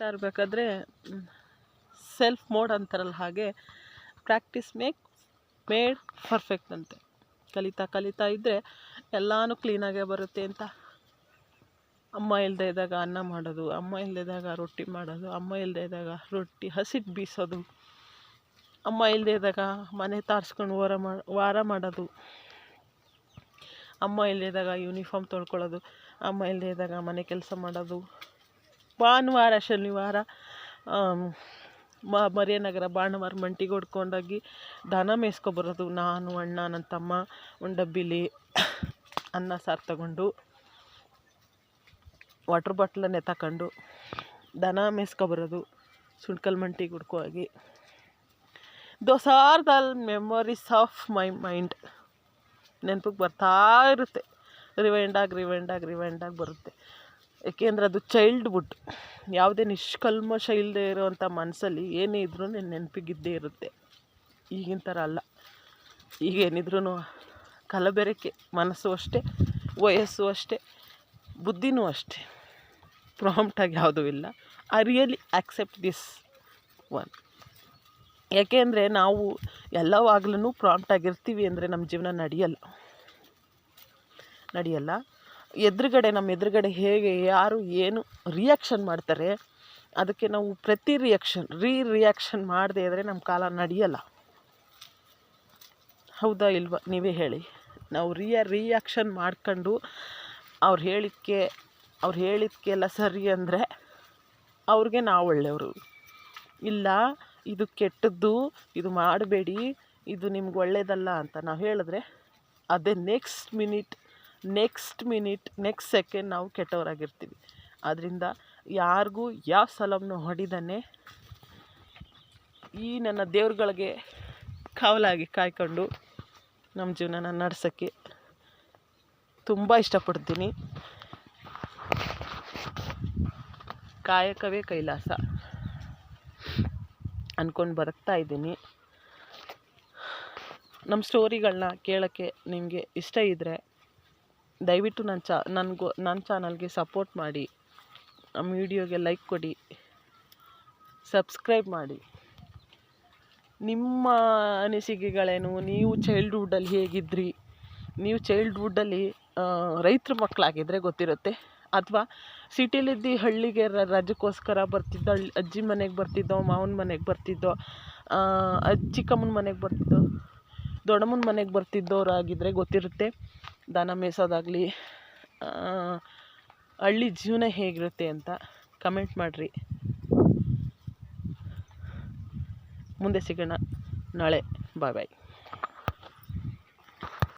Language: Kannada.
ಕಲಿತಾ ಇರಬೇಕಾದ್ರೆ ಸೆಲ್ಫ್ ಮೋಡ್ ಅಂತಾರಲ್ಲ ಹಾಗೆ ಪ್ರಾಕ್ಟೀಸ್ ಮೇಕ್ ಮೇಡ್ ಪರ್ಫೆಕ್ಟ್ ಅಂತೆ. ಕಲಿತಾ ಕಲಿತಾ ಇದ್ದರೆ ಎಲ್ಲನೂ ಕ್ಲೀನಾಗೇ ಬರುತ್ತೆ ಅಂತ. ಅಮ್ಮ ಇಲ್ಲದೆ ಇದ್ದಾಗ ಅನ್ನ ಮಾಡೋದು, ಅಮ್ಮ ಇಲ್ಲದೆ ಇದ್ದಾಗ ರೊಟ್ಟಿ ಮಾಡೋದು, ಅಮ್ಮ ಇಲ್ಲದೆ ಇದ್ದಾಗ ರೊಟ್ಟಿ ಹಸಿಟ್ಟು ಬೀಸೋದು, ಅಮ್ಮ ಇಲ್ಲದೆ ಇದ್ದಾಗ ಮನೆ ತಾರ್ಸ್ಕೊಂಡು ವಾರ ಮಾಡಿ ವಾರ ಮಾಡೋದು, ಅಮ್ಮ ಇಲ್ಲದೆ ಇದ್ದಾಗ ಯೂನಿಫಾರ್ಮ್ ತೊಳ್ಕೊಳ್ಳೋದು, ಅಮ್ಮ ಇಲ್ಲದೆ ಇದ್ದಾಗ ಮನೆ ಕೆಲಸ ಮಾಡೋದು. ಭಾನುವಾರ, ಶನಿವಾರ ಮರಿಯನಗರ ಬಾಣವಾರ ಮಂಟಿಗೆ ಹೊಡ್ಕೊಂಡೋಗಿ ದನ ಮೇಯ್ಸ್ಕೊಬರೋದು ನಾನು, ಅಣ್ಣ, ನನ್ನ ತಮ್ಮ ಒಂದು ಡಬ್ಬಿಲಿ ಅನ್ನ, ಸಾರು ತಗೊಂಡು ವಾಟ್ರ್ ಬಾಟ್ಲನ್ನೇ ತಗೊಂಡು ದನ ಮೇಯ್ಸ್ಕೊಬರೋದು ಸುಣ್ಕಲ್ ಮಂಟಿಗೆ ಹುಡ್ಕೋಗಿ. Those are the memories of my mind ನೆನಪಿಗೆ ಬರ್ತಾ ಇರುತ್ತೆ. ರಿವೈಂಡಾಗಿ ರಿವೈಂಡಾಗಿ ರಿವೈಂಡಾಗಿ ಬರುತ್ತೆ. ಏಕೆಂದರೆ ಅದು ಚೈಲ್ಡ್ಹುಡ್ ಯಾವುದೇ ನಿಷ್ಕಲ್ಮಶ ಇಲ್ಲದೆ ಇರೋವಂಥ ಮನಸ್ಸಲ್ಲಿ ಏನೇ ಇದ್ರೂ ನೆನಪಿಗಿದ್ದೇ ಇರುತ್ತೆ. ಈಗಿನ ಥರ ಅಲ್ಲ. ಈಗೇನಿದ್ರೂ ಕಲಬೆರಕೆ, ಮನಸ್ಸು ಅಷ್ಟೇ, ವಯಸ್ಸು ಅಷ್ಟೇ, ಬುದ್ಧಿನೂ ಅಷ್ಟೇ. ಪ್ರಾಂಪ್ಟಾಗಿ ಯಾವುದೂ ಇಲ್ಲ. I really accept this one ಯಾಕೆಂದರೆ ನಾವು ಎಲ್ಲವಾಗ್ಲೂ ಪ್ರಾಂಪ್ಟಾಗಿರ್ತೀವಿ ಅಂದರೆ ನಮ್ಮ ಜೀವನ ನಡೆಯಲ್ಲ. ನಡೆಯಲ್ಲ. ಎದುರುಗಡೆ, ನಮ್ಮ ಎದುರುಗಡೆ ಹೇಗೆ, ಯಾರು ಏನು ರಿಯಾಕ್ಷನ್ ಮಾಡ್ತಾರೆ, ಅದಕ್ಕೆ ನಾವು ಪ್ರತಿ ರಿಯಾಕ್ಷನ್ ರೀ ರಿಯಾಕ್ಷನ್ ಮಾಡದೇ ಇದ್ದರೆ ನಮ್ಮ ಕಾಲ ನಡೆಯಲ್ಲ. ಹೌದಾ ಇಲ್ವಾ? ನೀವೇ ಹೇಳಿ. ನಾವು ರಿಯ ರಿಯಾಕ್ಷನ್ ಮಾಡ್ಕೊಂಡು ಅವ್ರು ಹೇಳಿದ್ಕೆ ಅವ್ರು ಹೇಳಿದ್ದಕ್ಕೆಲ್ಲ ಸರಿ ಅಂದರೆ ಅವ್ರಿಗೆ ನಾವು ಒಳ್ಳೆಯವರು ಇಲ್ಲ, ಇದು ಕೆಟ್ಟದ್ದು, ಇದು ಮಾಡಬೇಡಿ, ಇದು ನಿಮ್ಗೆ ಒಳ್ಳೆಯದಲ್ಲ ಅಂತ ನಾವು ಹೇಳಿದ್ರೆ ಅದೇ next minute next minute next second ನಾವು ಕೆಟ್ಟವರಾಗಿರ್ತೀವಿ. ಆದ್ದರಿಂದ ಯಾರಿಗೂ ಯಾವ ಸಲಮ್ನು ಹೊಡಿದಾನೆ ಈ ನನ್ನ ದೇವ್ರುಗಳಿಗೆ ಕಾವಲಾಗಿ ಕಾಯ್ಕೊಂಡು ನಮ್ಮ ಜೀವನನ ನಡೆಸೋಕ್ಕೆ ತುಂಬ ಇಷ್ಟಪಡ್ತೀನಿ. ಕಾಯಕವೇ ಕೈಲಾಸ ಅಂದ್ಕೊಂಡು ಬದುಕ್ತಾ ಇದ್ದೀನಿ. ನಮ್ಮ ಸ್ಟೋರಿಗಳನ್ನ ಕೇಳೋಕ್ಕೆ ನಿಮಗೆ ಇಷ್ಟ ಇದ್ದರೆ ದಯವಿಟ್ಟು ನನ್ನ ಚಾ, ನನಗೂ ನನ್ನ ಚಾನಲ್ಗೆ ಸಪೋರ್ಟ್ ಮಾಡಿ. ನಮ್ಮ ವೀಡಿಯೋಗೆ ಲೈಕ್ ಕೊಡಿ. ಸಬ್ಸ್ಕ್ರೈಬ್ ಮಾಡಿ. ನಿಮ್ಮ ಅನಿಸಿಕೆಗಳೇನು? ನೀವು ಚೈಲ್ಡ್ಹುಡ್ಡಲ್ಲಿ ಹೇಗಿದ್ರಿ? ನೀವು ಚೈಲ್ಡ್ಹುಡ್ಡಲ್ಲಿ ರೈತರ ಮಕ್ಕಳಾಗಿದ್ದರೆ ಗೊತ್ತಿರುತ್ತೆ. ಅಥವಾ ಸಿಟಿಲಿದ್ದು ಹಳ್ಳಿಗೆ ರಜಕ್ಕೋಸ್ಕರ ಬರ್ತಿದ್ದೋ ಅಜ್ಜಿ ಮನೆಗೆ ಬರ್ತಿದ್ದೋ, ಮಾವನ ಮನೆಗೆ ಬರ್ತಿದ್ದೋ ಅಜ್ಜಿ ಚಿಕ್ಕಮ್ಮನ ಮನೆಗೆ ಬರ್ತಿದ್ದೋ, ದೊಡ್ಡಮ್ಮನ ಮನೆಗೆ ಬರ್ತಿದ್ದೋರಾಗಿದ್ದರೆ ಗೊತ್ತಿರುತ್ತೆ. ದನ ಮೇಯ್ಸೋದಾಗ್ಲಿ ಹಳ್ಳಿ ಜೀವನ ಹೇಗಿರುತ್ತೆ ಅಂತ ಕಮೆಂಟ್ ಮಾಡಿರಿ. ಮುಂದೆ ಸಿಗೋಣ. ನಾಳೆ. ಬಾಯ್ ಬಾಯ್